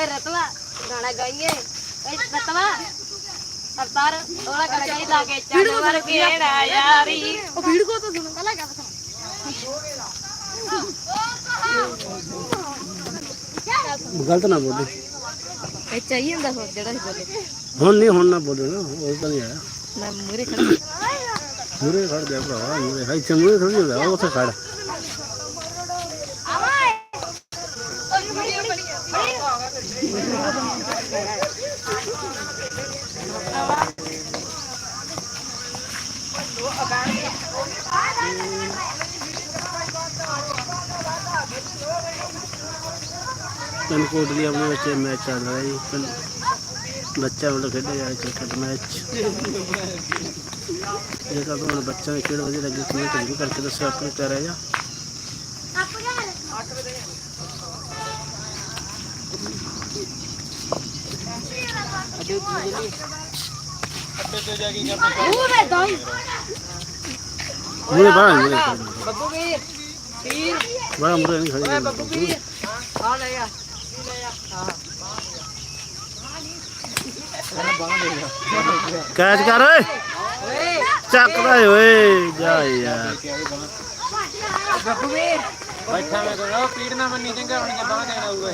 ਏ ਰਤਵਾ ਗਾਣਾ ਗਾਈਏ। ਏ ਰਤਵਾ ਅਵਤਾਰ ਉਹਦਾ ਗਾਣਾ ਗਾਈ ਲਾ ਕੇ ਚੱਲ ਵਰ ਕਿਹੜਾ ਯਾਰੀ। ਉਹ ਵੀਡ ਕੋ ਤਾਂ ਸੁਣ ਪਹਿਲਾਂ ਗੱਲ ਸੁਣ। ਗਲਤ ਨਾ ਬੋਲੇ। ਇਹ ਚਾਹੀਏ ਹੁੰਦਾ ਹੋਰ ਜਿਹੜਾ ਹੀ ਬੋਲੇ। ਹੁਣ ਨਹੀਂ ਹੁਣ ਨਾ ਬੋਲੇ ਨਾ ਉਹ ਤਾਂ ਨਹੀਂ ਆਇਆ। ਮੈਂ ਮੂਰੇ ਖੜਾ ਮੂਰੇ ਖੜ ਜਾ ਭਰਾ ਮੂਰੇ ਹਾਈ ਤੇ ਮੂਰੇ ਥੋੜੀ ਕੋਟਲੀ ਆਪਣੇ ਵਿੱਚ ਮੈਚ ਚੱਲ ਰਿਹਾ ਜੀ। ਬੱਚਾ ਵੱਲੋਂ ਖੇਡਿਆ ਜਾ ਰਿਹਾ ਕ੍ਰਿਕਟ ਮੈਚ। ਜੇਕਰ ਤੁਹਾਨੂੰ ਬੱਚਾ ਦੀ ਖੇਡ ਵਧੀਆ ਲੱਗੀ ਕਮੈਂਟ ਜ਼ਰੂਰ ਕਰਕੇ ਦੱਸੋ, ਆਪਣੇ ਪਿਆਰਾ ਜਾ ਮੂਰੇ ਦਾਈ ਮੂਰੇ ਬਾਹਰ ਮੂਰੇ ਬੱਬੂ ਵੀਰ ਵੀਰ। ਬੜਾ ਮੂਰੇ ਨਹੀਂ ਖੜੀ ਬੱਬੂ ਵੀਰ। ਆ ਲੈ ਆ। ਕੈਚ ਕਰ ਓਏ। ਚੱਕਦਾ ਓਏ। ਜਾ ਯਾਰ। ਬੱਬੂ ਵੀਰ। ਬੈਠਾ ਮੈਂ ਕੋਲ। ਪੀੜ ਨਾ ਮੰਨੀ ਚੰਗਾ ਹੁਣ ਬਾਹਰ ਦੇਣਾ ਆਊਗਾ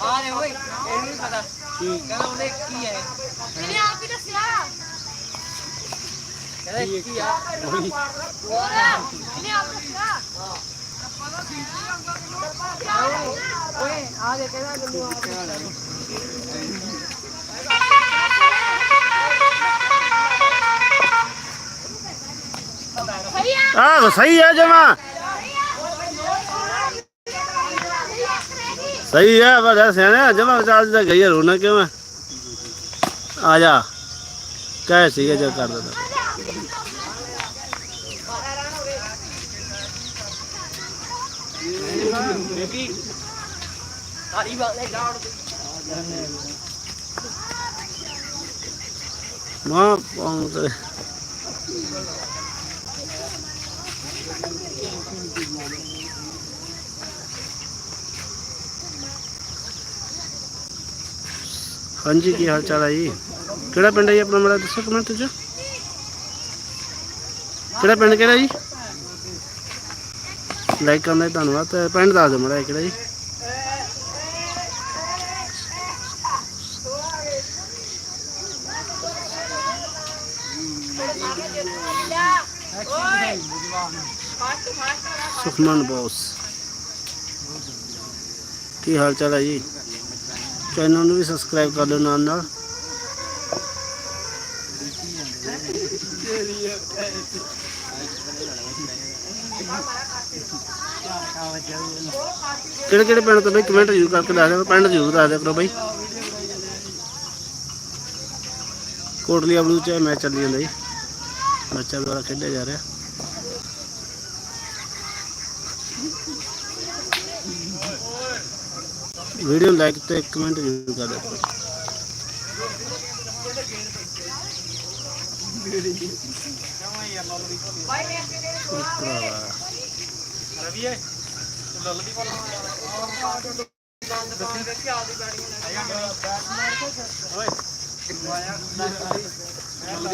ਆ ਲੈ ਓਏ ਇਹਨੂੰ ਨਹੀਂ ਪਤਾ। ਕਹਿੰਦਾ ਉਹਨੇ ਕੀ ਹੈ ਇਹਨੇ ਆਪ ਹੀ ਦੱਸਿਆ। ਕਹਿੰਦਾ ਕੀ ਆ? ਹੋਰ ਇਹਨੇ ਆਪ ਦੱਸਿਆ। ਓਏ ਆ ਦੇ ਕਹਿੰਦਾ ਗੱਲੂ ਆਹ ਸਹੀ ਹੈ ਜਮਾ। ਸਹੀ ਹੈ ਬੜਾ ਸਿਆਣਾ ਜਮਾ ਚਾਲ ਦਾ ਗਈ ਰੋਣਾ ਕਿਉਂ ਹੈ ਆ ਜਾ ਕਹਿ ਸੀਗਾ ਜੋ ਕਰ ਦਿੰਦਾ ਬੇਬੀ ਆਰੀ ਵਾਲੇ ਗਾੜ ਮਾਂ ਪਾਉਂ ਤੇ ਹਾਂਜੀ, ਕੀ ਹਾਲ ਚਾਲ ਹੈ ਜੀ? ਕਿਹੜਾ ਪਿੰਡ ਹੈ ਜੀ ਆਪਣਾ ਮੇਰਾ ਦੱਸੋ ਕਮੈਂਟ ਚ ਕਿਹੜਾ ਪਿੰਡ ਕਿਹੜਾ ਜੀ? ਲਾਈਕ ਕਰਨ ਦਾ ਧੰਨਵਾਦ। ਤੇ ਪਿੰਡ ਦੱਸ ਦਿਓ ਮੇਰਾ ਕਿਹੜਾ ਜੀ। ਸੁਖਮਨ ਬੋਸ। ਕੀ ਹਾਲ ਚਾਲ ਹੈ ਜੀ? ਚੈਨਲ ਨੂੰ ਵੀ ਸਬਸਕ੍ਰਾਈਬ ਕਰ ਲਓ ਨਾਲ ਨਾਲ। ਕਿਹੜੇ ਕਿਹੜੇ ਪਿੰਡ ਤੋਂ ਬਈ? ਕਮੈਂਟ ਜ਼ਰੂਰ ਕਰਕੇ ਦੱਸ ਦਿਓ, ਪਿੰਡ ਜ਼ਰੂਰ ਦੱਸ ਦਿਓ ਕਰੋ ਬਈ। ਕੋਟਲੀ ਬਲੂ ਚ ਮੈਚ ਚੱਲੀ ਜਾਂਦਾ ਜੀ। ਬੱਚਾ ਦੁਆਰਾ ਖੇਡਿਆ ਜਾ ਰਿਹਾ। ਵੀਡੀਓ ਲਾਈਕ ਤੇ ਕਮੈਂਟ ਜ਼ਰੂਰ ਕਰ ਦਿਓ।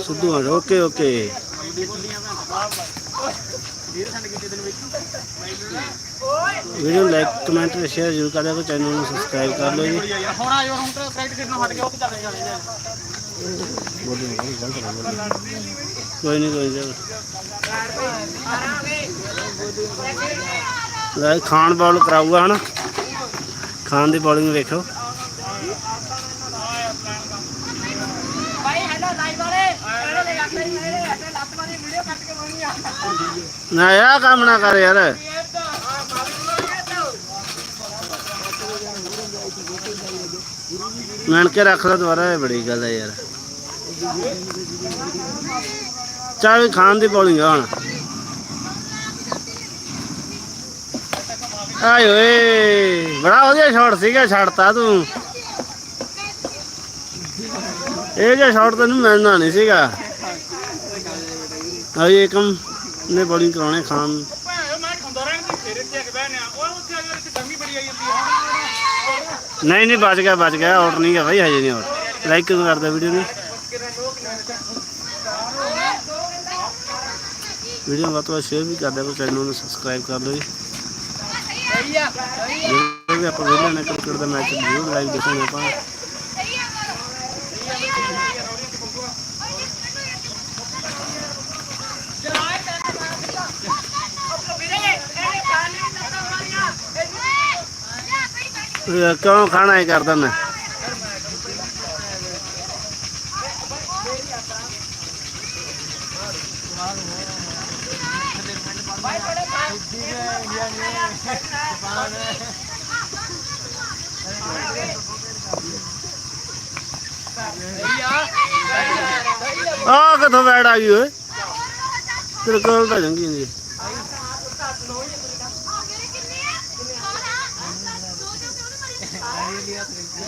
ਸਿੱਧੂ ਆ okay okay video like comment ਤੇ ਸ਼ੇਅਰ ਜ਼ਰੂਰ ਕਰ ਦਿਓ ਚੈਨਲ ਨੂੰ ਸਬਸਕ੍ਰਾਈਬ ਕਰ ਲਓ ਜੀ। ਹੁਣ ਆ ਜਾ ਹੁਣ ਤਾਂ ਪ੍ਰੈਕਟਿਸ ਨੂੰ ਹਟ ਕੇ ਉੱਥੇ ਚੱਲੇ ਬੋਲੋ ਕੋਈ ਨਹੀਂ ਕੋਈ ਨਹੀਂ ਲੈ ਖਾਨ ਬਾਲ ਕਰਾਊਗਾ ਹਨਾ? ਖਾਨ ਦੀ ਬੋਲਿੰਗ ਵੇਖੋ। ਭਾਈ ਹੈਲੋ ਲਾਈਵ ਵਾਲੇ। ਇਹਨੇ ਲੈ ਕੇ ਇਹਨੇ ਲੱਤ ਮਾਰੀ ਕੇ ਕੰਮ ਨਾ ਕਰ ਯਾਰ। ਮੈਨ ਕੇ ਰੱਖ ਲਾ ਦੁਬਾਰਾ, ਇਹ ਬੜੀ ਗੱਲ ਹੈ ਯਾਰ। ਚੱਲ ਵੀ ਖਾਨ ਦੀ ਬੋਲੀ ਹੁਣ। ਆਏ ਓਏ ਬੜਾ ਵਧੀਆ ਸ਼ਾਟ ਸੀਗਾ, ਛੱਡਤਾ ਤੂੰ। ਇਹ ਜਿਹਾ ਸ਼ਾਟ ਤੈਨੂੰ ਮਿਲਣਾ ਨਹੀਂ ਸੀਗਾ। ਆ ਇਹ ਕੰਮ ਨੇ ਬੋਲਿੰਗ ਕਰਾਉਣੇ ਖਾਨ ਨਹੀਂ ਨਹੀਂ ਬਚ ਗਿਆ ਬਚ ਗਿਆ ਆਊਟ ਨਹੀਂ ਗਿਆ ਭਾਈ ਹਜੇ ਨਹੀਂ ਆਊਟ ਲਾਈਕ ਕਿਉਂ ਕਰਦਾ ਵੀਡੀਓ ਨੂੰ? ਵੀਡੀਓ ਵੱਧ ਤੋਂ ਵੱਧ ਸ਼ੇਅਰ ਵੀ ਕਰ ਦਿਓ ਚੈਨਲ ਨੂੰ ਸਬਸਕ੍ਰਾਈਬ ਕਰ ਲਓ ਜੀ। ਸਹੀ ਆ ਸਹੀ ਆ। ਜਦੋਂ ਵੀ ਆਪਾਂ ਵੇਲੇ ਨੇ ਕ੍ਰਿਕਟ ਦਾ ਮੈਚ ਜ਼ਰੂਰ ਲਾਈਵ ਦੇਖਾਂਗੇ ਆਪਾਂ ਇਹ ਕਿਉਂ ਖਾਣਾ ਹੀ ਕਰਦਾ ਮੈਂ? ਆ ਆ ਕਿੱਥੋਂ ਬੈੜ ਆ ਗਈ ਓਏ? ਤੇਰੇ ਕੋਲ ਤਾਂ ਜੰਗੀ ਨਹੀਂ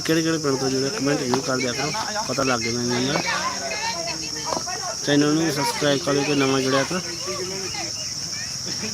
ਕਿਹੜੇ ਕਿਹੜੇ ਪਿੰਡ ਤੋਂ ਜੁੜੇ? ਕਮੈਂਟ ਜ਼ਰੂਰ ਕਰ ਦਿਆ ਕਰੋ। ਪਤਾ ਲੱਗ ਜਾਣਾ ਇਹਨਾਂ ਦਾ। ਚੈਨਲ ਨੂੰ ਸਬਸਕ੍ਰਾਈਬ ਕਰ ਲਿਓ ਕੋਈ ਨਵਾਂ ਜੁੜਿਆ ਤਾਂ।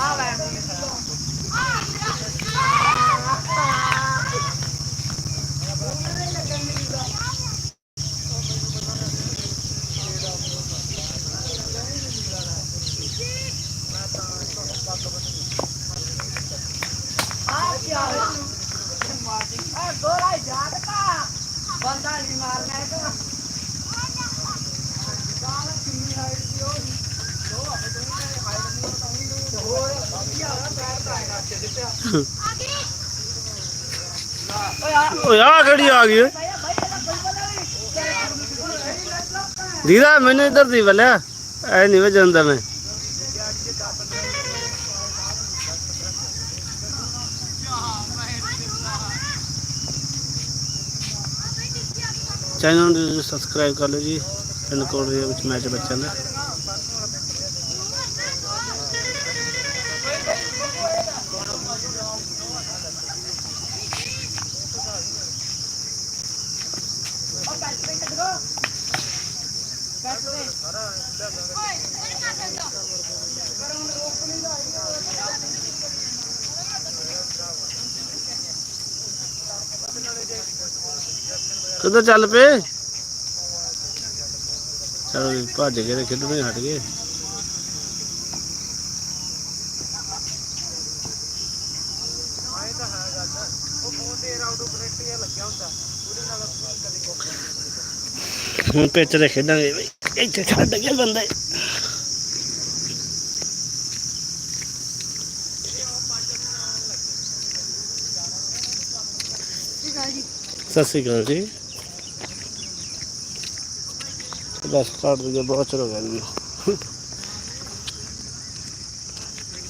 ਹੋਣ ਚ ਦੋ ਸਬਸਕ੍ਰਾਈਬਰ ਤਾਂ ਜ਼ਰੂਰ ਕਰੋ ਭਰਾ ਬਣ ਕੇ ਓਏ ਆ ਕਿਹੜੀ ਆ ਗਈ ਓਏ? ਦੀਦਾ, ਮੈਨੂੰ ਇੱਧਰ ਦੀ ਬੱਲਿਆ ਐ ਨਹੀਂ ਵਜੰਦਾ ਮੈਂ। ਚੈਨਲ ਨੂੰ ਸਬਸਕ੍ਰਾਈਬ ਕਰ ਲਓ ਜੀ ਪਿੰਡ ਕੋਲ ਦੇ ਵਿੱਚ ਮੈਚ ਬੱਚਿਆਂ ਦਾ। ਕਿੱਧਰ ਚੱਲ ਪਏ? ਚਲੋ ਭੱਜ ਗਏ ਤੇ ਖੇਡਣੋਂ ਹਟ ਗਏ। ਹੁਣ ਪਿੱਚ ਤੇ ਖੇਡਾਂਗੇ ਬਈ। ਇੱਥੇ ਛੱਡ ਕੇ ਬੰਦੇ। ਸਤਿ ਸ਼੍ਰੀ ਅਕਾਲ ਜੀ। ਬਸ ਕੱਟ ਦਈਏ ਬਹੁਤ ਚਿਰ ਹੋ ਗਿਆ